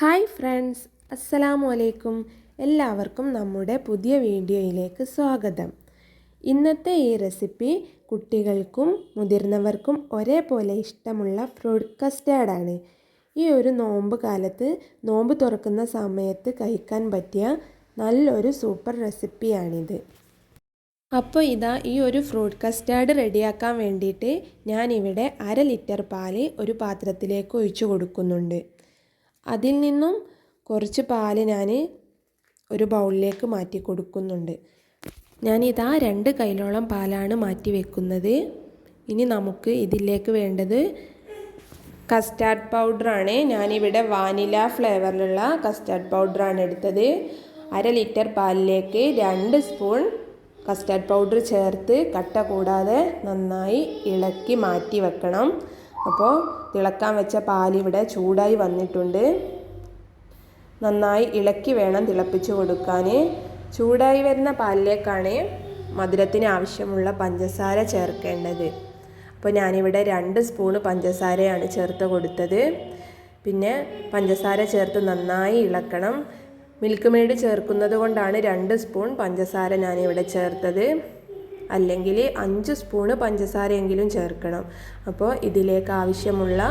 Hi friends അസ്സലാമു അലൈക്കും എല്ലാവർക്കും നമ്മുടെ പുതിയ വീഡിയോയിലേക്ക് സ്വാഗതം. ഇന്നത്തെ ഈ റെസിപ്പി കുട്ടികൾക്കും മുതിർന്നവർക്കും ഒരേപോലെ ഇഷ്ടമുള്ള ഫ്രൂട്ട് കസ്റ്റാർഡാണ്. ഈ ഒരു നോമ്പ് കാലത്ത് നോമ്പ് തുറക്കുന്ന സമയത്ത് കഴിക്കാൻ പറ്റിയ നല്ലൊരു സൂപ്പർ റെസിപ്പിയാണിത്. അപ്പോൾ ഇതാ ഈ ഒരു ഫ്രൂട്ട് കസ്റ്റാർഡ് റെഡിയാക്കാൻ വേണ്ടിയിട്ട് ഞാനിവിടെ അര ലിറ്റർ പാൽ ഒരു പാത്രത്തിലേക്ക് ഒഴിച്ചു കൊടുക്കുന്നുണ്ട്. അതിൽ നിന്നും കുറച്ച് പാൽ ഞാൻ ഒരു ബൗളിലേക്ക് മാറ്റി കൊടുക്കുന്നുണ്ട്. ഞാനിതാ രണ്ട് കൈലോളം പാലാണ് മാറ്റി വെക്കുന്നത്. ഇനി നമുക്ക് ഇതിലേക്ക് വേണ്ടത് കസ്റ്റാർഡ് പൗഡറാണ് ഞാനിവിടെ വാനില ഫ്ലേവറിലുള്ള കസ്റ്റാർഡ് പൗഡറാണ് എടുത്തത്. അര ലിറ്റർ പാലിലേക്ക് രണ്ട് സ്പൂൺ കസ്റ്റാർഡ് പൗഡർ ചേർത്ത് കട്ട കൂടാതെ നന്നായി ഇളക്കി മാറ്റി വെക്കണം. അപ്പോൾ തിളക്കാൻ വെച്ച പാൽ ഇവിടെ ചൂടായി വന്നിട്ടുണ്ട്. നന്നായി ഇളക്കി വേണം തിളപ്പിച്ച് കൊടുക്കാൻ ചൂടായി വരുന്ന പാലിലേക്കാണ് മധുരത്തിന് ആവശ്യമുള്ള പഞ്ചസാര ചേർക്കേണ്ടത്. അപ്പോൾ ഞാനിവിടെ രണ്ട് സ്പൂണ് പഞ്ചസാരയാണ് ചേർത്ത് കൊടുത്തത്. പിന്നെ പഞ്ചസാര ചേർത്ത് നന്നായി ഇളക്കണം. മിൽക്ക് മെയ്ഡ് ചേർക്കുന്നത് കൊണ്ടാണ് രണ്ട് സ്പൂൺ പഞ്ചസാര ഞാനിവിടെ ചേർത്തത്. അല്ലെങ്കിൽ അഞ്ച് സ്പൂണ് പഞ്ചസാരയെങ്കിലും ചേർക്കണം. അപ്പോൾ ഇതിലേക്ക് ആവശ്യമുള്ള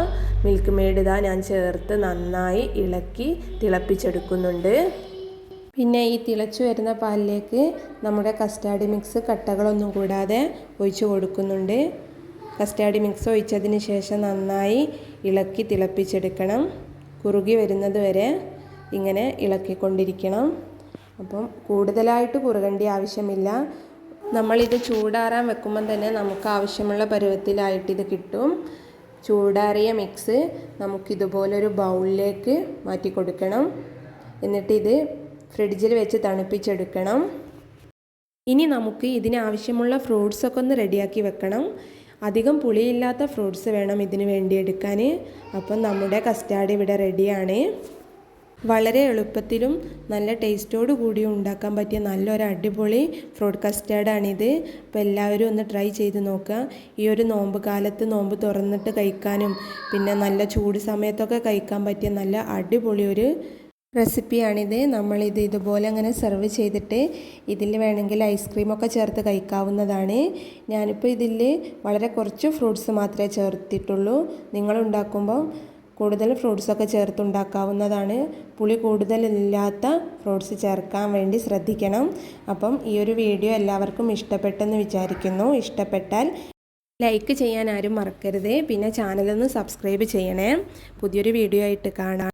മിൽക്ക് മെയ്ഡ് ഇതാ ഞാൻ ചേർത്ത് നന്നായി ഇളക്കി തിളപ്പിച്ചെടുക്കുന്നുണ്ട്. പിന്നെ ഈ തിളച്ചു വരുന്ന പാലിലേക്ക് നമ്മുടെ കസ്റ്റാർഡ് മിക്സ് കട്ടകളൊന്നും കൂടാതെ ഒഴിച്ചു കൊടുക്കുന്നുണ്ട്. കസ്റ്റാർഡ് മിക്സ് ഒഴിച്ചതിന് ശേഷം നന്നായി ഇളക്കി തിളപ്പിച്ചെടുക്കണം. കുറുകി വരുന്നത് വരെ ഇങ്ങനെ ഇളക്കിക്കൊണ്ടിരിക്കണം. അപ്പം കൂടുതലായിട്ട് കുറുകേണ്ട ആവശ്യമില്ല. നമ്മളിത് ചൂടാറാൻ വെക്കുമ്പം തന്നെ നമുക്ക് ആവശ്യമുള്ള പരുവത്തിലായിട്ട് ഇത് കിട്ടും. ചൂടാറിയ മിക്സ് നമുക്കിതുപോലൊരു ബൗളിലേക്ക് മാറ്റി കൊടുക്കണം എന്നിട്ടിത് ഫ്രിഡ്ജിൽ വെച്ച് തണുപ്പിച്ചെടുക്കണം. ഇനി നമുക്ക് ഇതിനാവശ്യമുള്ള ഫ്രൂട്ട്സൊക്കെ ഒന്ന് റെഡിയാക്കി വെക്കണം. അധികം പുളിയില്ലാത്ത ഫ്രൂട്ട്സ് വേണം ഇതിന് വേണ്ടി എടുക്കാൻ അപ്പം നമ്മുടെ കസ്റ്റാർഡ് ഇവിടെ റെഡിയാണ്. വളരെ എളുപ്പത്തിലും നല്ല ടേസ്റ്റോട് കൂടി ഉണ്ടാക്കാൻ പറ്റിയ നല്ലൊരു അടിപൊളി ഫ്രൂട്ട് കസ്റ്റാർഡാണിത് അപ്പോൾ എല്ലാവരും ഒന്ന് ട്രൈ ചെയ്ത് നോക്കുക. ഈ ഒരു നോമ്പ് കാലത്ത് നോമ്പ് തുറന്നിട്ട് കഴിക്കാനും പിന്നെ നല്ല ചൂട് സമയത്തൊക്കെ കഴിക്കാൻ പറ്റിയ നല്ല അടിപൊളി ഒരു റെസിപ്പിയാണിത് നമ്മളിത് ഇതുപോലെ അങ്ങനെ സെർവ് ചെയ്തിട്ട് ഇതിൽ വേണമെങ്കിൽ ഐസ്ക്രീമൊക്കെ ചേർത്ത് കഴിക്കാവുന്നതാണ്. ഞാനിപ്പോൾ ഇതിൽ വളരെ കുറച്ച് ഫ്രൂട്ട്സ് മാത്രമേ ചേർത്തിട്ടുള്ളൂ. നിങ്ങൾ ഉണ്ടാക്കുമ്പോൾ കൂടുതൽ ഫ്രൂട്ട്സൊക്കെ ചേർത്തുണ്ടാക്കാവുന്നതാണ്. പുളി കൂടുതലില്ലാത്ത ഫ്രൂട്ട്സ് ചേർക്കാൻ വേണ്ടി ശ്രദ്ധിക്കണം. അപ്പം ഈ ഒരു വീഡിയോ എല്ലാവർക്കും ഇഷ്ടപ്പെട്ടെന്ന് വിചാരിക്കുന്നു. ഇഷ്ടപ്പെട്ടാൽ ലൈക്ക് ചെയ്യാൻ ആരും മറക്കരുത്. പിന്നെ ചാനലൊന്ന് സബ്സ്ക്രൈബ് ചെയ്യണേ. പുതിയൊരു വീഡിയോ ആയിട്ട് കാണാം.